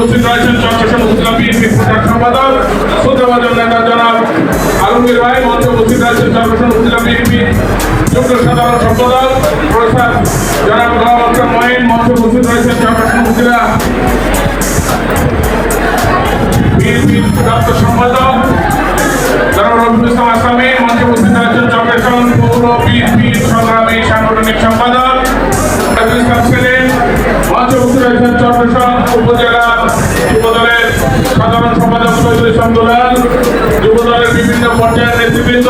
উপস্থিত রয়েছেন চট্টগ্রাম ইসলাম বিএনপির প্রধান সম্পাদক শ্রদ্ধাভাজন নেতা জনাব আলমগীর ভাই, মঞ্চে উপস্থিত রয়েছেন চট্টগ্রাম ইসলাম বিএনপির যুগ্ম সাধারণ সম্পাদক, প্রফেসর জনাব গোলাম মহিন মঞ্চে উপস্থিত রয়েছেন চট্টগ্রাম উপজেলা বিএনপির দপ্তর সম্পাদক, জনাব রবিউল ইসলাম আসামি, মঞ্চে সাংগঠনিক সম্পাদক ইসলাম ছেলে মঞ্চে উপস্থিত রয়েছেন চট্টগ্রাম উপজেলা যুবদলের সাধারণ সম্পাদক শহীদুল ইসলাম দুলাল, যুবদলের বিভিন্ন পর্যায়ের নেতৃবৃন্দ,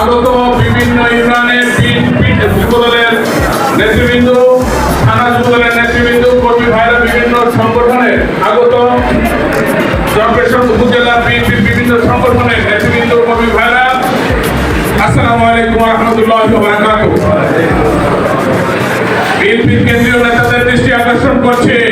আগত বিভিন্ন ইউনিয়নের যুবদলের নেতৃবৃন্দ, থানা যুবদলের নেতৃবৃন্দ, কর্মী ভাইরা বিভিন্ন সংগঠনের আগত, চট্টগ্রাম উপজেলা বিএনপির বিভিন্ন সংগঠনের নেতৃবৃন্দ, কর্মী আসসালামু আলাইকুম রহমতুল্লাহ বিএনপির কেন্দ্রীয় 같이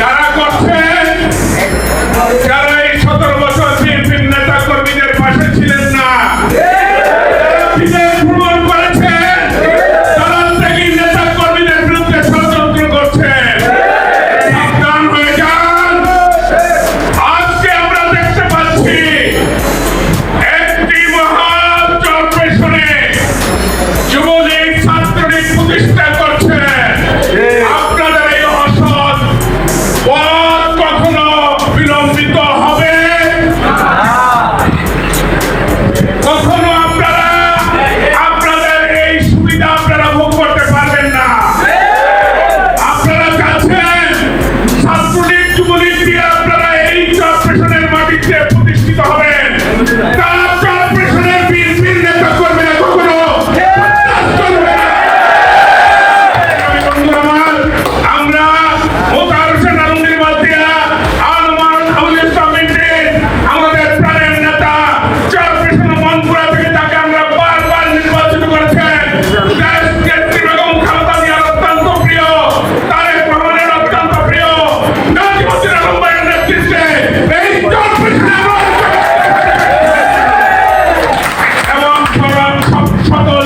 কারা করছে? সকল